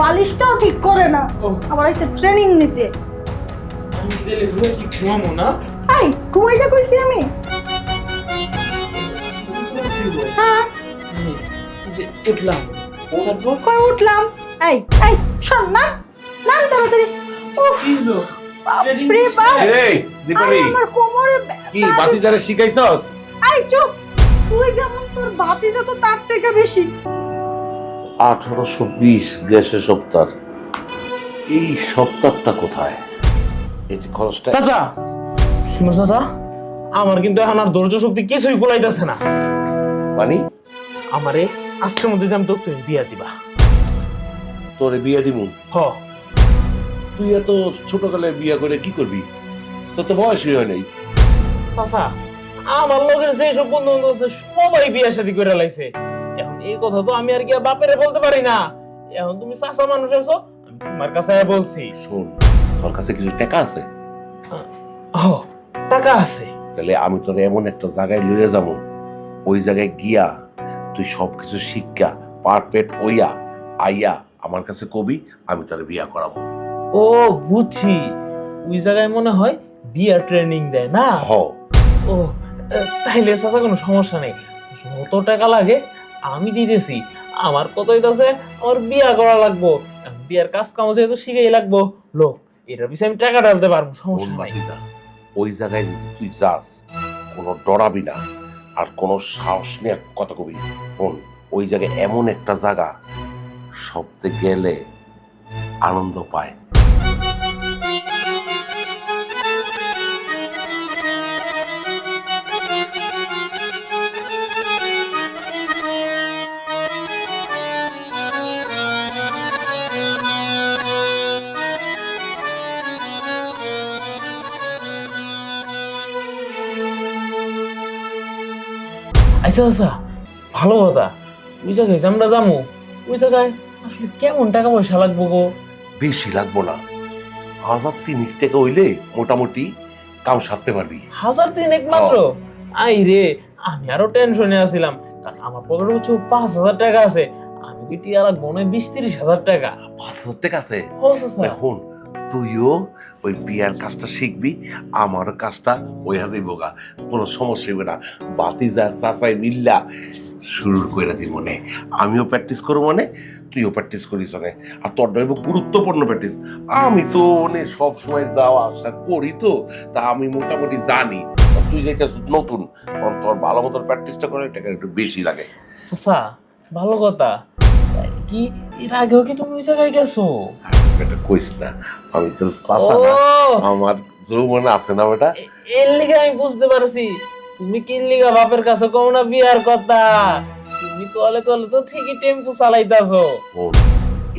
বালিশটাও ঠিক করে না। আবার এসে ট্রেনিং নিতে। ঘুমাবো না এই ঘুমাইতে কইছি আমি। হ্যাঁ। উঠলাম তারপর উঠলাম? এই এই শোন না না তাড়াতাড়ি। উফ বাপরে বাপ। এই দীপালি। আমার কোমরে কি বাতি যারা শিখাইছস? এই চুপ। তুই যেমন তোর ভাতিজা তো তার থেকে বেশি। আঠারোশো বিশ গ্যাসের সপ্তাহ। এই সপ্তাহটা কোথায়? এই যে খরচটা চাচা শুনো চাচা আমার কিন্তু এখন আর ধৈর্য শক্তি কিছুই কুলাইতেছে না। মানে? আমারে আজকের মধ্যে জানতো তুমি বিয়া দিবা। তোরে বিয়া দিমু? হ। তুই এত ছোটকালে বিয়া করে কি করবি? তোর তো বয়সই হয় নাই। চাচা আমার লোকের যে সব বন্ধু বান্ধব আছে সবাই বিয়া শাদি করে লাইছে। এই কথা তো আমি আর কি বাপেরে বলতে পারি না। এখন তুমি চাচা মানুষ আছো আমি তোমার কাছে বলছি। শোন তোর কাছে কিছু টাকা আছে? হ টাকা আছে। তাহলে আমি তোর এমন একটা জায়গায় লইয়া যাব। ওই জায়গায় গিয়া তুই সবকিছু শিক্ষা পারফেক্ট ওইয়া আইয়া আমার কাছে কবি আমি তোর বিয়া করাবো। ও বুঝছি। ওই জায়গায় মনে হয় বিয়ার ট্রেনিং দেয় না? হ। ও তাইলে চাচা কোনো সমস্যা নেই। যত টাকা লাগে আমি দিতেছি। আমার কত হইতাছে আমার বিয়া করা লাগবো। বিয়ার কাজ কাম যেহেতু শিখেই লাগবো। লোক এটার পিছনে আমি টাকা ঢালতে পারব সমস্যা নাই। ওই জায়গায় যদি তুই যাস কোনো ডরাবি না আর কোনো সাহস নিয়ে কথা কবি। কোন ওই জায়গায় এমন একটা জায়গা সবতে গেলে আনন্দ পায়। আচ্ছা আচ্ছা। ভালো কথা। ওই জায়গায় যে আমরা যাব ওই জায়গায় আসলে কেমন টাকা পয়সা লাগবো গো? বেশি লাগবো না। হাজার তিনিক টাকা হইলে মোটামুটি কাম সারতে পারবি। হাজার তিন একমাত্র আই রে আমি আরও টেনশনে আছিলাম। কারণ আমার পকেটে হচ্ছে পাঁচ হাজার টাকা আছে। আমি কি টিয়া লাগবো? না বিশ তিরিশ হাজার টাকা। পাঁচ হাজার টাকা আছে? এখন তুইও ওই বিয়ার কাজটা শিখবি, আমারও কাজটা ওই হাজাই বোগা কোনো সমস্যা হবে না। বাতিজার চাচাই মিল্লা শুরু করে দিব মনে আমিও প্র্যাকটিস করব মানে তুইও প্র্যাকটিস করিস মানে আর তোর নয় গুরুত্বপূর্ণ প্র্যাকটিস আমি তো মানে সবসময় যাওয়া আসা করি তো, তা আমি মোটামুটি জানি। তুই যেটা নতুন তোর ভালো মতো প্র্যাকটিসটা করে টাকা একটু বেশি লাগে। ভালো কথা। কি? এর আগেও কি তুমি ওই জায়গায় গেছো? এটা কইস না। আমি তোর চাচা না। আমার যৌবন আছে না বেটা? এর লিগে আমি বুঝতে পারছি। তুমি কি লিগা বাপের কাছে কম না বিয়ার কথা? তুমি কলে কলে তো ঠিকই টেম্পু চালাইতাছো।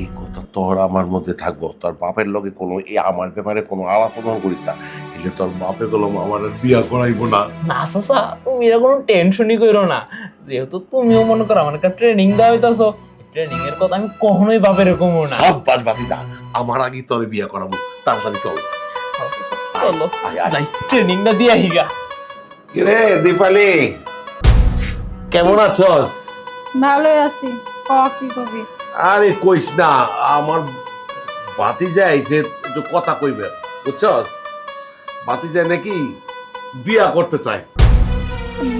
এই কথা তোর আমার মধ্যে থাকব। তোর বাপের লগে কোনো এই আমার ব্যাপারে কোনো আলাপ প্রদান করিস না। এলে তোর বাপে গেলাম আমার বিয়া করাইবো না। না চাচা তুমি এর কোনো টেনশনই করো না। যেহেতু তুমিও মনে করো আমার একটা ট্রেনিং দেওয়া হইতাছো। ট্রেনিং এর কথা আমি কখনোই বাপের কমো না। সব বাস বাতি যা আমার আগে তোর বিয়া করাবো তাড়াতাড়ি চল। চলো আয়, আয়। যাই দিয়ে আহিগা রে দীপালি? কেমন আছস? ভালোই আছি ক কি কবি? আরে কইস না আমার বাতি যায় সে একটু কথা কইবে বুঝছস? বাতি যায় নাকি বিয়া করতে চায়।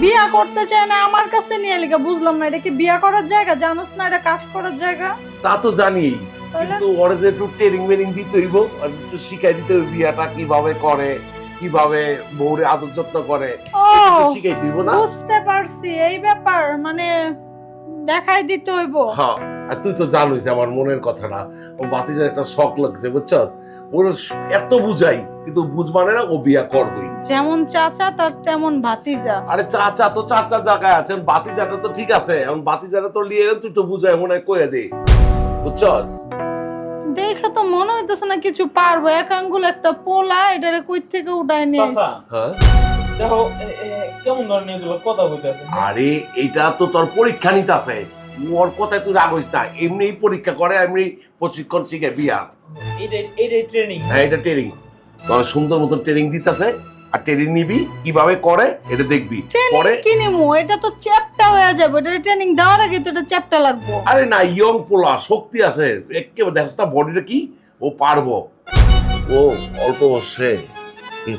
বিয়া করতে চায় না আমার কাছে নিয়ে লিখা বুঝলাম না এটা কি বিয়া করার জায়গা? জানোস না এটা কাজ করার জায়গা? তা তো জানি কিন্তু ওরে যে একটু ট্রেনিং মেনিং দিতে হইব আর একটু শিখাই দিতে হইব বিয়াটা কীভাবে করে কীভাবে বউরে আদর যত্ন করে একটু শিখাই দিব না? বুঝতে পারছি এই ব্যাপার মানে দেখাই দিতে হইব। হ্যাঁ আর তুই তো জানোস আমার মনের কথাটা ও বাতিজার একটা শখ লাগছে বুঝছস? ওর এত বুঝাই কিন্তু বুঝবানে না ও বিয়া করবই। যেমন চাচা তার তেমন ভাতিজা। আরে চাচা তো চাচা জায়গায় আছেন বাতিজাটা তো ঠিক আছে এখন বাতিজাটা তো এলেন তুই তো বুঝাই মনে হয় কয়ে দে। বুঝছস? দেখে তো মনে হইতেছে না কিছু পারব এক আঙ্গুল একটা পোলা এটারে কই থেকে উঠায় নিয়ে চাচা হ্যাঁ? দেখো কেমন ধরনের এগুলো কথা বলতেছে আরে এটা তো তোর পরীক্ষা নিতে আছে ওর কথায় তুই রাগ হইস না এমনি পরীক্ষা করে এমনি প্রশিক্ষণ শিখে বিয়া। ট্রেনিং হ্যাঁ এটা ট্রেনিং তোর সুন্দর মতো ট্রেনিং দিতেছে আর ট্রেনিং নিবি কীভাবে করে এটা দেখবি। পরে কি নিমু? এটা তো চ্যাপটা হয়ে যাবে এটা ট্রেনিং দেওয়ার আগে তো এটা চ্যাপটা লাগবো। আরে না ইয়ং পোলা শক্তি আছে। একেবারে দেখছ না বডিটা কি? ও পারব। ও অল্প বয়সে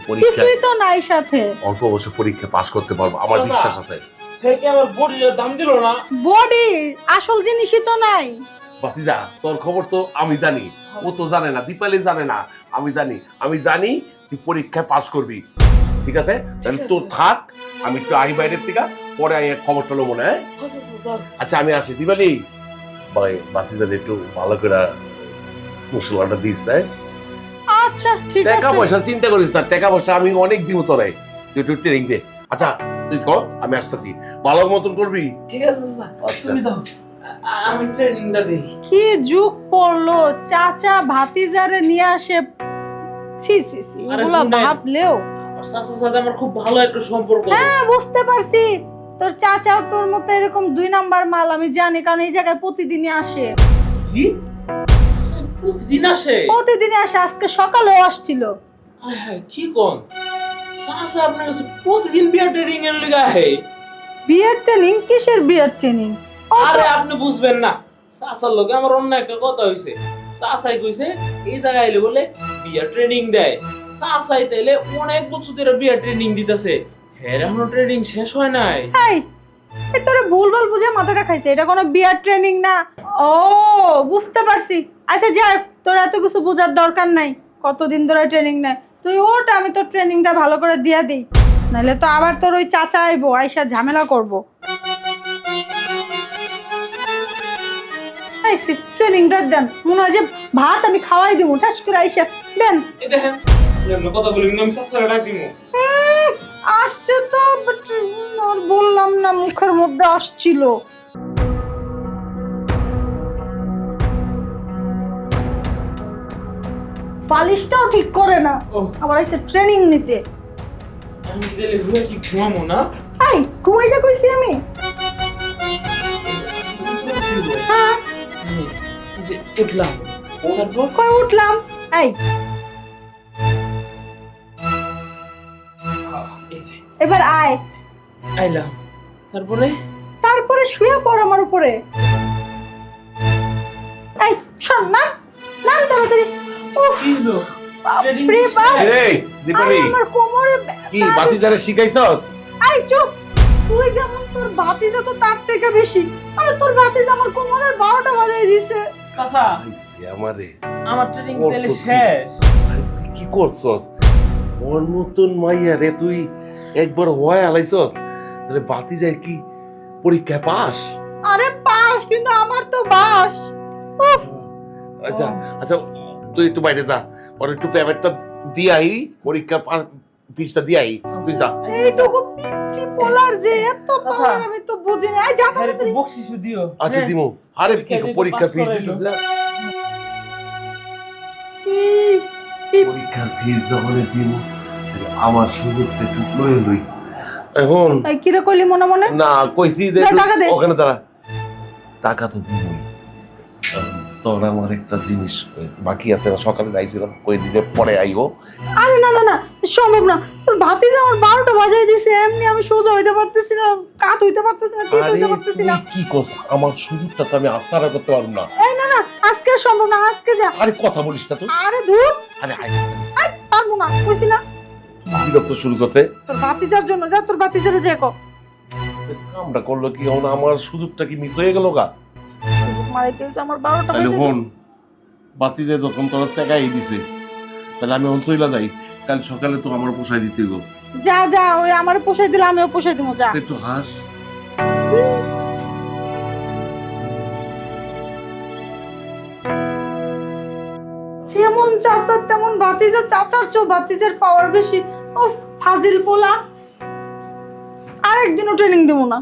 পরীক্ষা কিছুই তো নাই সাথে। অল্প বয়সে পরীক্ষা পাশ করতে পারব আমার বিশ্বাস আছে। থেকে আমার বডির দাম দিল না। বডি আসল জিনিসই তো নাই। বাতিজা তোর খবর তো আমি জানি। ও তো জানে না দীপালি জানে না আমি জানি। আমি জানি তুই পরীক্ষায় পাশ করবি। ঠিক আছে? তাহলে। তোর থাক আমি একটু আই বাইরের থেকে পরে আই খবরটা নেব না? হ্যাঁ? আচ্ছা, আচ্ছা, আমি আসি। দিবালি ভাই বাতিজাদের একটু ভালো করে মশলাটা দিস তাই আচ্ছা ঠিক টাকা পয়সা চিন্তা করিস না টাকা পয়সা আমি অনেক দিব তোরে। তুই একটু ট্রেনিং দে। আচ্ছা তুই কর আমি আসতেছি। ভালো মতন করবি? ঠিক আছে আচ্ছা। তুমি যাও। আমি ট্রেনিংটা দিই কি যুগ পড়ল? চাচা ভাতিজারে নিয়ে আসে। ছি ছি ছি এগুলা। ভাবলেও। চাচার সাথে আমার খুব ভালো একটা সম্পর্ক হ্যাঁ বুঝতে পারছি। তোর চাচাও তোর মতো এরকম দুই নাম্বার মাল আমি জানি কারণ এই জায়গায় প্রতিদিনই আসে। কি? প্রতিদিন আসে? প্রতিদিনই আসে আজকে সকালেও আসছিল। আয় কি কোন? চাচা আপনার কাছে প্রতিদিন বিয়ার ট্রেনিং এর লেগে আহে। বিয়ার ট্রেনিং কিসের বিয়ার ট্রেনিং আরে আপনি বুঝবেন না। চাচার লোকে আমার অন্য একটা কথা হইছে। চাচাই কইছে এই জায়গায় আইলে বলে বিয়ার ট্রেনিং দেয়। চাচাই তাইলে অনেক বছর ধরে বিয়ার ট্রেনিং দিতেছে। হ্যাঁ এখনও ট্রেনিং শেষ হয় নাই। এই এই তোরে ভুলভাল বুঝে মাথাটা খাইছে। এটা কোনো বিয়ার ট্রেনিং না। ও বুঝতে পারছি। আচ্ছা যাই তোর এত কিছু বোঝার দরকার নাই। কতদিন ধরে ট্রেনিং নেয়। তুই ওট আমি তোর ট্রেনিংটা ভালো করে দিয়া দিই। নাহলে তো আবার তোর ওই চাচা আইবো আইসা ঝামেলা করব। ট্রেনিংটা দেন। মনে হয় যে ভাত আমি খাওয়াই দিব। ঠাস করে আইসা। দেন। কথা বলি আমি চাচারে ডাক উম, আসছে তো আর বললাম না মুখের মধ্যে আসছিল। পালিশটাও ঠিক করে না। আবার এসে ট্রেনিং নিতে। আমি তাইলে ঘুরে কি ঘুমামো না? এই ঘুমাইতে কইছি আমি। হ্যাঁ। যে উঠলাম। তারপর? করে উঠলাম? এই। এবার আয়। আইলাম। তারপরে? তারপরে শুয়ে পড় আমার উপরে। এই শোন না না তাড়াতাড়ি। উফ, বাপরে বাপ। এই দীপালি। আমার কোমরে কি ব্যথা। বাতিজারে শিখাইছস? এই চুপ। তুই যেমন তোর ভাতিজা তো তার থেকে বেশি। আরে তোর ভাতিজা আমার কোমরের বারোটা বাজাই দিছে। চাচা। আমারে। আমার ট্রেনিং ওর শেষ। তুই কি করছস? ওর নতুন মাইয়া রে তুই। একবার হয় আলাইছস? তাহলে বাতিজার কি? পরীক্ষায় পাস? আরে পাস কিন্তু আমার তো বাস। উফ। আচ্ছা আচ্ছা তুই একটু বাইরে যা। ওর একটু পেমেন্টটা দিয়ে আই পরীক্ষা ফিসটা দিয়ে আই তুই যা। এইটুকু পিচ্ছি পোলার যে এত পাওয়ার আমি তো বুঝি না। যা তাহলে তো দিও। আচ্ছা হ্যাঁ। দিমু। আরে কি পরীক্ষা ফিস দিতেছ না পরীক্ষার ফিস যখন দিমু আমার সুযোগটা একটু লয়ে লই। এখন কইলি মনে মনে? না কইছি যে টাকা ওখানে দাঁড়া। টাকা তো দিবই তোর আমার একটা জিনিস বাকি আছে না সকালে যাইছিলাম কই দিতে পরে আইও আরে না না না সম্ভব না। তোর ভাতিজা আমার বারোটা বাজাই দিছে এমনি আমি সোজা হইতে পারতেছি না কাত হইতে পারতেছি না চিত হইতে পারতেছি না। কি করছ? আমার সুযোগটা তো আমি আশা করতে পারব না। এই না না আজকে সম্ভব না আজকে যা। আরে কথা বলিস না তুই। আরে দূর আরে আয় আই, পারব না কইছি না। বিরক্ত শুরু করছে? তোর ভাতিজার জন্য যা তোর ভাতিজারে যে কো। কামটা করল কি? আমার সুযোগটা কি মিস হয়ে গেল গা? সুযোগ মারাইতেছে আমার বারোটা তাহলে হন বাতি যে যখন তোরা চেকাই দিছে তাহলে আমি চইলা যাই কাল সকালে তো আমার পোষায় দিতে গো যা যা ওই আমার দিলে আমিও দিব যা। একটু হাস। যেমন চাচার তেমন চাচার চো ভাতিজার পাওয়ার বেশি। ও ফাজিল পোলা। আরেকদিনও ট্রেনিং দিব না।